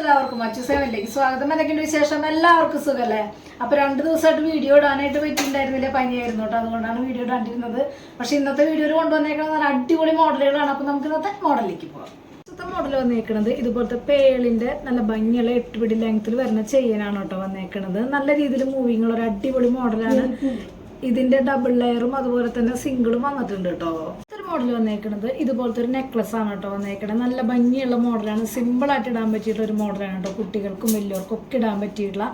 എല്ലാവർക്കും മറ്റു സേവനിലേക്ക് സ്വാഗതം. എന്തൊക്കെയുണ്ട് വിശേഷം? എല്ലാവർക്കും സുഖല്ലേ? അപ്പൊ രണ്ട് ദിവസമായിട്ട് വീഡിയോ ഇടാനായിട്ട് പറ്റിയിട്ടുണ്ടായിരുന്നില്ല? പനിയായിരുന്നു കേട്ടോ. അതുകൊണ്ടാണ് വീഡിയോ ഇടാണ്ടിരുന്നത്. പക്ഷെ ഇന്നത്തെ വീഡിയോയിൽ കൊണ്ടുവന്നേക്കുന്നത് നല്ല അടിപൊളി മോഡലുകളാണ്. അപ്പൊ നമുക്ക് ഇന്നത്തെ മോഡലിലേക്ക് പോകാം. ഇന്നത്തെ മോഡൽ വന്നേക്കണത് ഇതുപോലത്തെ പേളിന്റെ നല്ല ഭംഗിയുള്ള എട്ട് പിടി ലെങ്ത്തിൽ വരുന്ന ചെയിനാണ് കേട്ടോ വന്നേക്കണത്. നല്ല രീതിയിൽ മൂവിങ് ഉള്ള ഒരു അടിപൊളി മോഡലാണ്. ഇതിന്റെ ഡബിൾ ലെയറും അതുപോലെ തന്നെ സിംഗിളും വന്നിട്ടുണ്ട് കേട്ടോ. മോഡൽ വന്നേക്കണത് ഇതുപോലത്തെ ഒരു നെക്ലസ് ആണ് കേട്ടോ വന്നേക്കണത്. നല്ല ഭംഗിയുള്ള മോഡലാണ് സിമ്പിൾ ആയിട്ട് ഇടാൻ പറ്റിയിട്ടുള്ള ഒരു മോഡലാണ് കേട്ടോ കുട്ടികൾക്കും വലിയവർക്കും ഒക്കെ ഇടാൻ പറ്റിയിട്ടുള്ള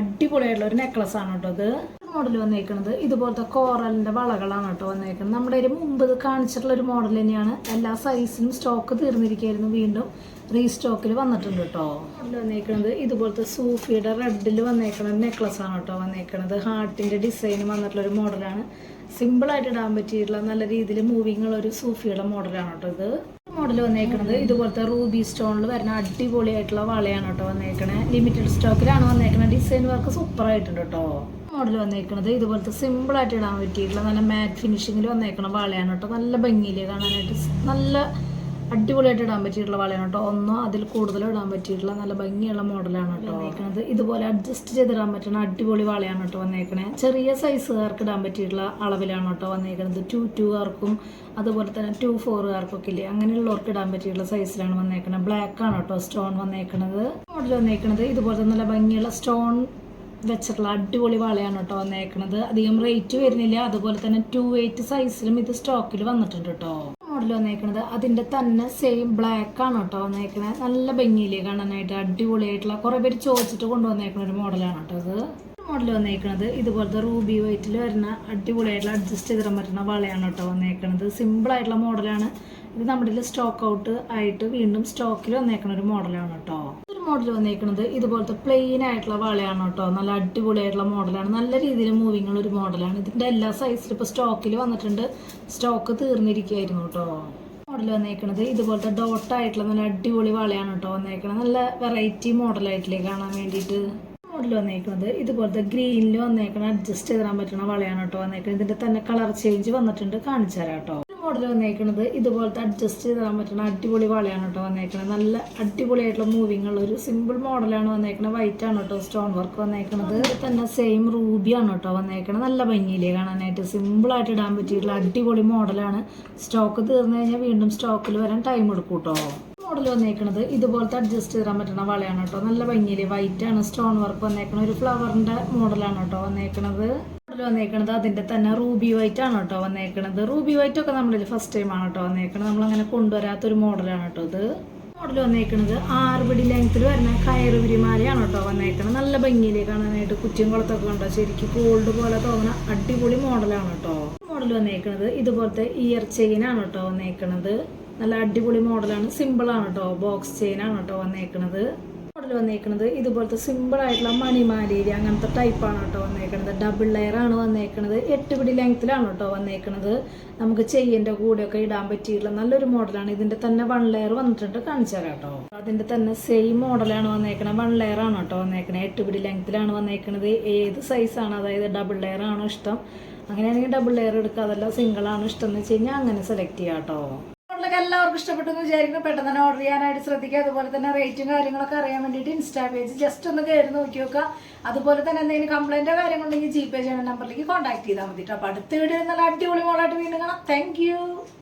അടിപൊളിയായിട്ടുള്ള ഒരു നെക്ലസ് ആണ് കേട്ടോ ഇത്. മോഡൽ വന്നേക്കുന്നത് ഇതുപോലത്തെ കോറലിന്റെ വളകളാണ് കേട്ടോ വന്നേക്കുന്നത് നമ്മുടെ ഒരു മുമ്പ് കാണിച്ചിട്ടുള്ള ഒരു മോഡൽ തന്നെയാണ്. എല്ലാ സൈസിലും സ്റ്റോക്ക് തീർന്നിരിക്കുകയായിരുന്നു വീണ്ടും. റീസ്റ്റോക്കിൽ വന്നിട്ടുണ്ട് കേട്ടോ. മോഡൽ വന്നേക്കുന്നത് ഇതുപോലത്തെ സൂഫിയുടെ റെഡിൽ വന്നേക്കുന്ന നെക്ലസ് ആണ് കേട്ടോ വന്നേക്കുന്നത് ഹാർട്ടിന്റെ ഡിസൈൻ വന്നിട്ടുള്ള ഒരു മോഡലാണ് സിമ്പിൾ ആയിട്ട് ഇടാൻ പറ്റിയിട്ടുള്ള നല്ല രീതിയിൽ മൂവിങ് ഉള്ള ഒരു സൂഫിയുടെ മോഡലാണ് കേട്ടോ ഇത്. മോഡൽ വന്നേക്കുന്നത് ഇതുപോലത്തെ റൂബി സ്റ്റോണിൽ വരുന്ന അടിപൊളിയായിട്ടുള്ള വളയാണ് കേട്ടോ വന്നേക്കണേ. ലിമിറ്റഡ് സ്റ്റോക്കിലാണ് വന്നേക്കുന്നത് ഡിസൈൻ വർക്ക് സൂപ്പർ ആയിട്ടുണ്ട് കേട്ടോ. മോഡൽ വന്നേക്കണത്. ഇതുപോലത്തെ സിമ്പിൾ ആയിട്ട് ഇടാൻ പറ്റിയിട്ടുള്ള നല്ല മാറ്റ് ഫിനിഷിങ്ങിൽ വന്നേക്കണ വളയാണ് കേട്ടോ നല്ല ഭംഗിയിൽ കാണാനായിട്ട്? നല്ല അടിപൊളിയായിട്ട് ഇടാൻ പറ്റിയിട്ടുള്ള വളയാണ് കേട്ടോ ഒന്നോ അതിൽ കൂടുതലോ ഇടാൻ പറ്റിയിട്ടുള്ള നല്ല ഭംഗിയുള്ള മോഡലാണ് കേട്ടോ വന്നേക്കണത്. ഇതുപോലെ അഡ്ജസ്റ്റ് ചെയ്തിടാൻ പറ്റുന്ന അടിപൊളി വളയാണ് കേട്ടോ വന്നേക്കണേ. ചെറിയ സൈസുകാർക്ക് ഇടാൻ പറ്റിയിട്ടുള്ള അളവിലാണ് കേട്ടോ വന്നേക്കണത്. ടു ടുകാർക്കും അതുപോലെ തന്നെ ടു ഫോറുകാർക്കൊക്കെ ഇല്ലേ? അങ്ങനെയുള്ളവർക്ക് ഇടാൻ പറ്റിയിട്ടുള്ള സൈസിലാണ് വന്നേക്കണത് ബ്ലാക്ക് ആണ് കേട്ടോ സ്റ്റോൺ വന്നേക്കണത്. മോഡൽ വന്നേക്കണത് ഇതുപോലത്തെ നല്ല ഭംഗിയുള്ള സ്റ്റോൺ വെച്ചിട്ടുള്ള അടിപൊളി വളയാണ് കേട്ടോ വന്നേക്കണത്. അധികം റേറ്റ് വരുന്നില്ല. അതുപോലെ തന്നെ ടു എയ്റ്റ് സൈസിലും ഇത് സ്റ്റോക്കിൽ വന്നിട്ടുണ്ട് കേട്ടോ. മോഡൽ വന്നേക്കണത്. അതിന്റെ തന്നെ സെയിം ബ്ലാക്ക് ആണ് കേട്ടോ വന്നേക്കണത്. നല്ല ഭംഗിയില്ലേ കാണാനായിട്ട്. അടിപൊളിയായിട്ടുള്ള കുറെ പേര് ചോദിച്ചിട്ട് കൊണ്ടുവന്നേക്കുന്ന ഒരു മോഡലാണ് കേട്ടോ അത് മോഡൽ വന്നേക്കണത് ഇതുപോലത്തെ റൂബി വൈറ്റിൽ വരുന്ന അടിപൊളിയായിട്ടുള്ള അഡ്ജസ്റ്റ് ചെയ്തിടാൻ പറ്റുന്ന വളയാണ് കേട്ടോ വന്നേക്കണത്. സിമ്പിൾ ആയിട്ടുള്ള മോഡലാണ് ഇത് നമ്മുടെ സ്റ്റോക്ക് ഔട്ട് ആയിട്ട് വീണ്ടും സ്റ്റോക്കിൽ വന്നേക്കുന്ന ഒരു മോഡലാണ് കേട്ടോ. മോഡൽ വന്നിരിക്കുന്നത് ഇതുപോലത്തെ പ്ലെയിൻ ആയിട്ടുള്ള വളയാണ് കേട്ടോ നല്ല അടിപൊളിയായിട്ടുള്ള മോഡലാണ് നല്ല രീതിയിൽ മൂവിങ് ഉള്ള ഒരു മോഡലാണ് ഇതിന്റെ എല്ലാ സൈസിലും ഇപ്പോൾ സ്റ്റോക്കിൽ വന്നിട്ടുണ്ട്. സ്റ്റോക്ക് തീർന്നിരിക്കുകയായിരുന്നു കേട്ടോ മോഡൽ വന്നിരിക്കുന്നത് ഇതുപോലത്തെ ഡോട്ടായിട്ടുള്ള നല്ല അടിപൊളി വളയാണ് കേട്ടോ വന്നേക്കണത്. നല്ല വെറൈറ്റി മോഡലായിട്ടില്ലേ കാണാൻ വേണ്ടിയിട്ട്. മോഡൽ വന്നേക്കുന്നത് ഇതുപോലത്തെ ഗ്രീനിൽ വന്നേക്കണ അഡ്ജസ്റ്റ് ചെയ്തിടാൻ പറ്റുന്ന വളയാണ് കേട്ടോ വന്നേക്കുന്നത് ഇതിന്റെ തന്നെ കളർ ചേഞ്ച് വന്നിട്ടുണ്ട്. കാണിച്ചു തരാം കേട്ടോ മോഡൽ വന്നേക്കുന്നത് ഇതുപോലത്തെ അഡ്ജസ്റ്റ് ചെയ്തിടാൻ പറ്റുന്ന അടിപൊളി വളയാണ് കേട്ടോ വന്നേക്കുന്നത് നല്ല അടിപൊളിയായിട്ടുള്ള മൂവിങ് ഉള്ള ഒരു സിമ്പിൾ മോഡലാണ് വന്നേക്കുന്നത് വൈറ്റ് ആണ് കേട്ടോ സ്റ്റോൺ വർക്ക് വന്നേക്കുന്നത് തന്നെ സെയിം റൂബി ആണ് കേട്ടോ വന്നേക്കുന്നത് നല്ല ഭംഗിയിലേ കാണാനായിട്ട്. സിമ്പിൾ ആയിട്ട് ഇടാൻ പറ്റിയിട്ടുള്ള അടിപൊളി മോഡലാണ് സ്റ്റോക്ക് തീർന്നു കഴിഞ്ഞാൽ വീണ്ടും സ്റ്റോക്കിൽ വരാൻ ടൈം എടുക്കും കേട്ടോ. മോഡൽ വന്നേക്കുന്നത് ഇതുപോലത്തെ അഡ്ജസ്റ്റ് ചെയ്താൻ പറ്റുന്ന വളയാണ് കേട്ടോ. നല്ല ഭംഗിയിലേ വൈറ്റ് ആണ് സ്റ്റോൺ വർക്ക് വന്നേക്കുന്നത് ഒരു ഫ്ലവറിന്റെ മോഡലാണ് കേട്ടോ വന്നേക്കണത്. മോഡൽ വന്നേക്കണത് അതിന്റെ തന്നെ റൂബി വൈറ്റ് ആണ് കേട്ടോ വന്നേക്കണത്. റൂബി വൈറ്റ് ഒക്കെ നമ്മുടെ ഫസ്റ്റ് ടൈം ആണ് കേട്ടോ വന്നേക്കണത്. നമ്മളങ്ങനെ കൊണ്ടുവരാത്തൊരു മോഡലാണ് കേട്ടോ ഇത്. മോഡൽ വന്നേക്കണത് ആറുപടി ലെങ്ത്തിൽ വരുന്ന കയറുപിരിമാലയാണ് കേട്ടോ വന്നേക്കണത്. നല്ല ഭംഗിയിലേക്ക് കാണാനായിട്ട് കുറ്റിയും കുളത്തൊക്കെ ഉണ്ടോ ശരിക്കും ഗോൾഡ് പോലെ തോന്നുന്ന അടിപൊളി മോഡലാണ് കേട്ടോ. മോഡൽ വന്നേക്കണത് ഇതുപോലത്തെ ഇയർ ചെയിൻ ആണ് കേട്ടോ വന്നേക്കണത്. നല്ല അടിപൊളി മോഡലാണ്. സിമ്പിൾ ആണ് കേട്ടോ. ബോക്സ് ചെയിൻ ആണ് കേട്ടോ വന്നേക്കണത്. മോഡൽ വന്നേക്കണത് ഇതുപോലത്തെ സിമ്പിൾ ആയിട്ടുള്ള മണിമാലേരി അങ്ങനത്തെ ടൈപ്പാണ് കേട്ടോ വന്നേക്കണത്. ഡബിൾ ലെയർ ആണ് വന്നേക്കണത്. എട്ട് പിടി ലെങ്ത്തിലാണ് കേട്ടോ വന്നേക്കണത്. നമുക്ക് ചെയ്യന്റെ കൂടെയൊക്കെ ഇടാൻ പറ്റിയിട്ടുള്ള നല്ലൊരു മോഡലാണ് ഇതിന്റെ തന്നെ വൺ ലെയർ വന്നിട്ടുണ്ട്. കാണിച്ചു തരാം കേട്ടോ. അതിന്റെ തന്നെ സെയിം മോഡലാണ് വന്നേക്കണത്. വൺ ലെയർ ആണ് കേട്ടോ വന്നേക്കണത്. എട്ട് പിടി ലെങ്ത്തിലാണ് വന്നേക്കണത്. ഏത് സൈസാണ് അതായത് ഡബിൾ ലെയർ ആണോ ഇഷ്ടം? അങ്ങനെയാണെങ്കിൽ ഡബിൾ ലെയർ എടുക്കുക അതല്ല സിംഗിൾ ആണ് ഇഷ്ടം എന്ന് വെച്ച് കഴിഞ്ഞാൽ അങ്ങനെ സെലക്ട് ചെയ്യാം കേട്ടോ. മോഡലൊക്കെ എല്ലാവർക്കും ഇഷ്ടപ്പെട്ടു എന്ന് വിചാരിക്കുന്നു. പെട്ടെന്ന് തന്നെ ഓർഡർ ചെയ്യാനായിട്ട് ശ്രദ്ധിക്കുക. അതുപോലെ തന്നെ റേറ്റും കാര്യങ്ങളൊക്കെ അറിയാൻ വേണ്ടിയിട്ട് ഇൻസ്റ്റാ പേജ് ജസ്റ്റ് ഒന്ന് കയറി നോക്കി നോക്കുക. അതുപോലെ തന്നെ എന്തെങ്കിലും കംപ്ലൈന്റോ കാര്യങ്ങളുണ്ടെങ്കിൽ ജി പേ ചെയ്യുന്ന നമ്പറിലേക്ക് കോൺടാക്ട് ചെയ്താൽ മതി കേട്ടോ അപ്പോൾ അടുത്ത വീഡിയോ നല്ല അടിപൊളി മോളായിട്ട് വീണ്ടും കാണാം. താങ്ക്